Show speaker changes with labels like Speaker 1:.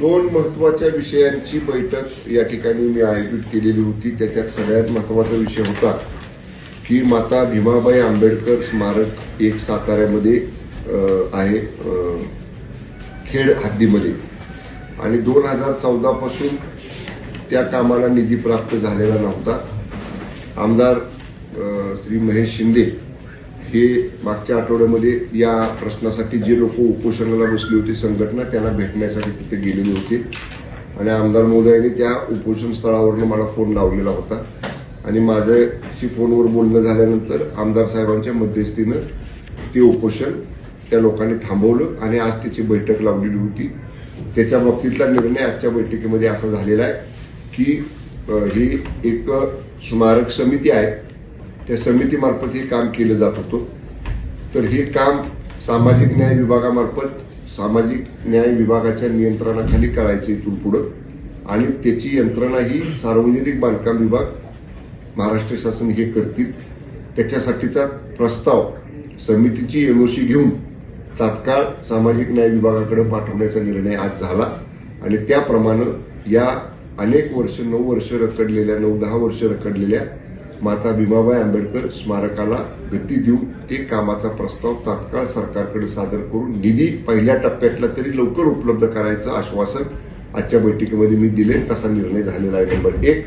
Speaker 1: दोन महत्त्वाच्या विषयांची बैठक या ठिकाणी मी आयोजित केलेली होती. त्याच्यात सगळ्यात महत्त्वाचा विषय होता की माता भीमाबाई आंबेडकर स्मारक एक साताऱ्यामध्ये आहे खेड हद्दीमध्ये. आणि दोन हजार चौदापासून त्या कामाला निधी प्राप्त झालेला नव्हता. आमदार श्री महेश शिंदे हे मागच्या आठवड्यामध्ये या प्रश्नासाठी जे लोक उपोषणाला बसली होती संघटना त्यांना भेटण्यासाठी तिथे गेलेली होती. आणि आमदार महोदयांनी त्या उपोषण स्थळावरनं मला फोन लावलेला होता. आणि माझ्याशी फोनवर बोलणं झाल्यानंतर आमदार साहेबांच्या मध्यस्थीनं ते उपोषण त्या लोकांनी थांबवलं आणि आज त्याची बैठक लावलेली होती. त्याच्या बाबतीतला निर्णय आजच्या बैठकीमध्ये असा झालेला आहे की ही एक स्मारक समिती आहे. त्या समितीमार्फत हे काम केलं जात होतं. तर हे काम सामाजिक न्याय विभागामार्फत सामाजिक न्याय विभागाच्या नियंत्रणाखाली करायचं इथून पुढं. आणि त्याची यंत्रणा ही सार्वजनिक बांधकाम विभाग महाराष्ट्र शासन हे करतील. त्याच्यासाठीचा प्रस्ताव समितीची एनओसी घेऊन तात्काळ सामाजिक न्याय विभागाकडे पाठवण्याचा निर्णय आज झाला. आणि त्याप्रमाणे या अनेक वर्ष नऊ वर्ष रखडलेल्या नऊ दहा वर्ष रखडलेल्या माता भीमाबाई आंबेडकर स्मारकाला गती देऊन ते कामाचा प्रस्ताव तात्काळ सरकारकडे सादर करून निधी पहिल्या टप्प्यातला तरी लवकर उपलब्ध करायचं आश्वासन आजच्या बैठकीमध्ये मी दिले तसा निर्णय झालेला आहे. नंबर एक.